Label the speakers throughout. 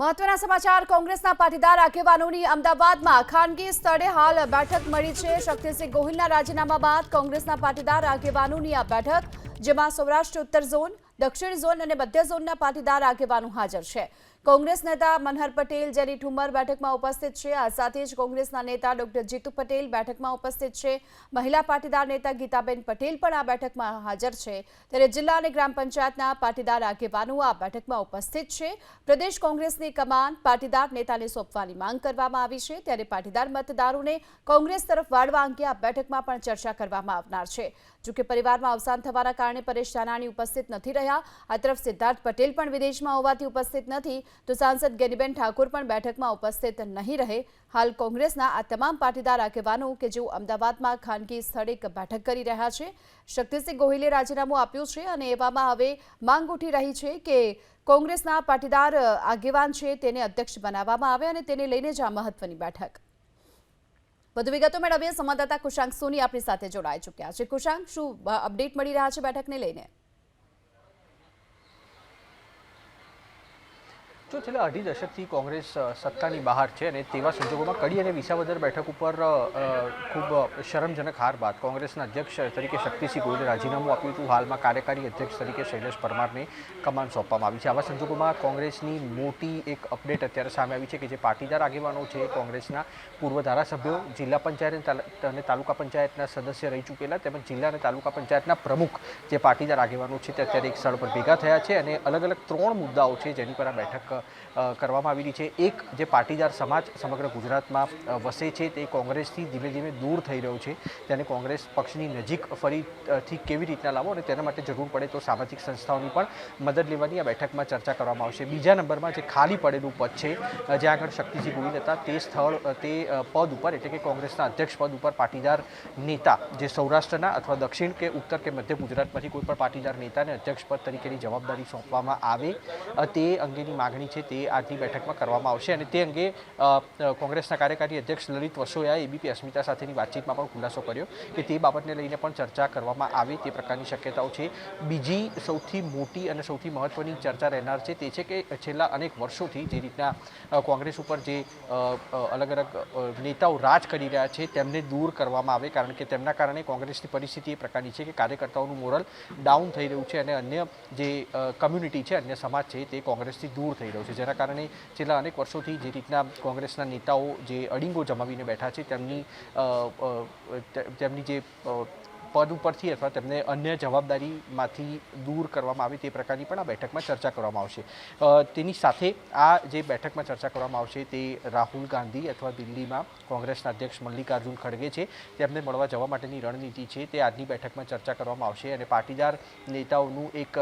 Speaker 1: મહત્વના સમાચાર, કોંગ્રેસના પાટીદાર આગેવાનોની અમદાવાદમાં ખાનગી સ્થળે હાલ બેઠક મળી છે. શક્તિસિંહ ગોહિલના રાજીનામા બાદ કોંગ્રેસના પાટીદાર આગેવાનોની આ બેઠક, જેમાં સૌરાષ્ટ્ર ઉત્તર ઝોન, દક્ષિણ ઝોન અને મધ્ય ઝોનના પાટીદાર આગેવાનો હાજર છે. કોંગ્રેસ નેતા મનહર પટેલ, જેની ઠુમર બેઠકમાં ઉપસ્થિત છે. આ સાથે જ કોંગ્રેસના નેતા ડોક્ટર જીતુ પટેલ બેઠકમાં ઉપસ્થિત છે. મહિલા પાટીદાર નેતા ગીતાબેન પટેલ પણ આ બેઠકમાં હાજર છે. ત્યારે જિલ્લા અને ગ્રામ પંચાયતના પાટીદાર આગેવાનો આ બેઠકમાં ઉપસ્થિત છે. પ્રદેશ કોંગ્રેસની કમાન પાટીદાર નેતાને સોંપવાની માંગ કરવામાં આવી છે. ત્યારે પાટીદાર મતદારોને કોંગ્રેસ તરફ વાળવા અંગે આ બેઠકમાં પણ ચર્ચા કરવામાં આવનાર છે. જોકે પરિવારમાં અવસાન થવાના કારણે પરેશ ધાનાણી ઉપસ્થિત નથી રહ્યા. આ તરફ સિદ્ધાર્થ પટેલ પણ વિદેશમાં હોવાથી ઉપસ્થિત નથી. તો સાંસદ ગેનીબેન ઠાકોર પણ બેઠકમાં ઉપસ્થિત નહીં રહે. હાલ કોંગ્રેસના આ તમામ પાટીદાર આગેવાનો કે જેઓ અમદાવાદમાં ખાનગી સ્થળે બેઠક કરી રહ્યા છે, શક્તિસિંહ ગોહિલે રાજીનામું આપ્યું છે અને એવામાં હવે માંગ ઉઠી રહી છે કે કોંગ્રેસના પાટીદાર આગેવાન છે તેને અધ્યક્ષ બનાવવામાં આવે અને તેને લઈને જ આ મહત્વની બેઠક. વધુ વિગતો મેળવીએ. સંવાદદાતા કુશાંક સોની આપણી સાથે જોડાઈ ચૂક્યા છે. કુશાંક, શું અપડેટ મળી રહ્યા છે બેઠકને લઈને?
Speaker 2: જો છેલ્લા અઢી દશકથી કોંગ્રેસ સત્તાની બહાર છે અને તેવા સંજોગોમાં કડી અને વિસાવદર બેઠક ઉપર ખૂબ શરમજનક હાર બાદ કોંગ્રેસના અધ્યક્ષ તરીકે શક્તિસિંહ ગોહિલે રાજીનામું આપ્યું હતું. હાલમાં કાર્યકારી અધ્યક્ષ તરીકે શૈલેષ પરમારને કમાન સોંપવામાં આવી છે. આવા સંજોગોમાં કોંગ્રેસની મોટી એક અપડેટ અત્યારે સામે આવી છે કે જે પાટીદાર આગેવાનો છે કોંગ્રેસના પૂર્વ ધારાસભ્યો, જિલ્લા પંચાયત અને તાલુકા પંચાયતના સદસ્ય રહી ચૂકેલા તેમજ જિલ્લા અને તાલુકા પંચાયતના પ્રમુખ જે પાટીદાર આગેવાનો છે તે અત્યારે એક સ્થળ પર ભેગા થયા છે અને અલગ અલગ ત્રણ મુદ્દાઓ છે જેની પર આ બેઠક કરવામાં આવેલી છે. એક જે પાટીદાર સમાજ સમગ્ર ગુજરાતમાં વસે છે તે કોંગ્રેસથી ધીમે ધીમે દૂર થઈ રહ્યો છે. તેને કોંગ્રેસ પક્ષની નજીક ફરીથી કેવી રીતના લાવો અને તેના માટે જરૂર પડે તો સામાજિક સંસ્થાઓની પણ મદદ લેવાની આ બેઠકમાં ચર્ચા કરવામાં આવશે. બીજા નંબરમાં જે ખાલી પડેલું પદ છે જ્યાં આગળ શક્તિસિંહ ગોહિલ હતા તે સ્થળ તે પદ ઉપર એટલે કે કોંગ્રેસના અધ્યક્ષ પદ ઉપર પાટીદાર નેતા જે સૌરાષ્ટ્રના અથવા દક્ષિણ કે ઉત્તર કે મધ્ય ગુજરાતમાંથી કોઈ પણ પાટીદાર નેતાને અધ્યક્ષ પદ તરીકેની જવાબદારી સોંપવામાં આવે તે અંગેની માગણી છે તે આજની બેઠકમાં કરવામાં આવશે અને તે અંગે કોંગ્રેસના કાર્યકારી અધ્યક્ષ લલિત વસોયાએ એબીપી અસ્મિતા સાથેની વાતચીતમાં પણ ખુલાસો કર્યો કે તે બાબતને લઈને પણ ચર્ચા કરવામાં આવે તે પ્રકારની શક્યતાઓ છે. બીજી સૌથી મોટી અને સૌથી મહત્વની ચર્ચા રહેનાર છે તે છે કે છેલ્લા અનેક વર્ષોથી જે રીતના કોંગ્રેસ ઉપર જે અલગ અલગ નેતાઓ રાજ કરી રહ્યા છે તેમને દૂર કરવામાં આવે કારણ કે તેમના કારણે કોંગ્રેસની પરિસ્થિતિ એ પ્રકારની છે કે કાર્યકર્તાઓનું મોરલ ડાઉન થઈ રહ્યું છે અને અન્ય જે કમ્યુનિટી છે, અન્ય સમાજ છે તે કોંગ્રેસથી દૂર થઈ રહ્યો છે. જેના કારણે છેલ્લા અનેક વર્ષોથી જે રીતના કોંગ્રેસના નેતાઓ જે અડીંગો જમાવીને બેઠા છે, તેમની તેમની જે પદ ઉપરથી અથવા તેમને અન્ય જવાબદારીમાંથી દૂર કરવામાં આવે તે પ્રકારની પણ આ બેઠકમાં ચર્ચા કરવામાં આવશે. તેની સાથે આ જે બેઠકમાં ચર્ચા કરવામાં આવશે તે રાહુલ ગાંધી અથવા દિલ્હીમાં કોંગ્રેસના અધ્યક્ષ મલ્લિકાર્જુન ખડગે છે. તેમને મળવા જવા માટેની રણનીતિ છે તે આજની બેઠકમાં ચર્ચા કરવામાં આવશે અને પાટીદાર નેતાઓનું એક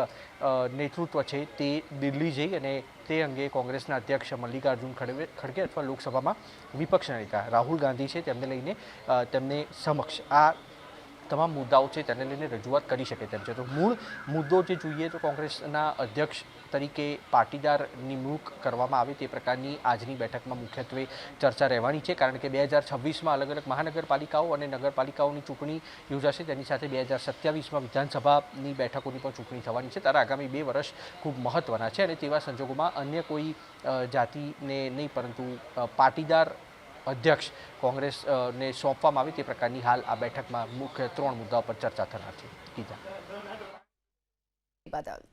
Speaker 2: નેતૃત્વ છે તે દિલ્હી જઈ અને તે અંગે કોંગ્રેસના અધ્યક્ષ મલ્લિકાર્જુન ખડગે ખડગે અથવા લોકસભામાં વિપક્ષના નેતા રાહુલ ગાંધી છે તેમને લઈને તેમને સમક્ષ આ તમામ મુદ્દાઓ છે તેને લઈને રજૂઆત કરી શકે તેમ છે. તો મૂળ મુદ્દો જે જોઈએ તો કોંગ્રેસના અધ્યક્ષ તરીકે પાટીદાર નિમણૂક કરવામાં આવે તે પ્રકારની આજની બેઠકમાં મુખ્યત્વે ચર્ચા રહેવાની છે. કારણ કે બે હજાર છવ્વીસમાં અલગ અલગ મહાનગરપાલિકાઓ અને નગરપાલિકાઓની ચૂંટણી યોજાશે. તેની સાથે બે હજાર સત્યાવીસમાં વિધાનસભાની બેઠકોની પણ ચૂંટણી થવાની છે. ત્યારે આગામી બે વર્ષ ખૂબ મહત્ત્વના છે અને તેવા સંજોગોમાં અન્ય કોઈ જાતિને નહીં પરંતુ પાટીદાર અધ્યક્ષ કોંગ્રેસને સોંપવામાં આવી તે પ્રકારની હાલ આ બેઠકમાં મુખ્ય ત્રણ મુદ્દાઓ પર ચર્ચા થનાર છે.
Speaker 1: બદલ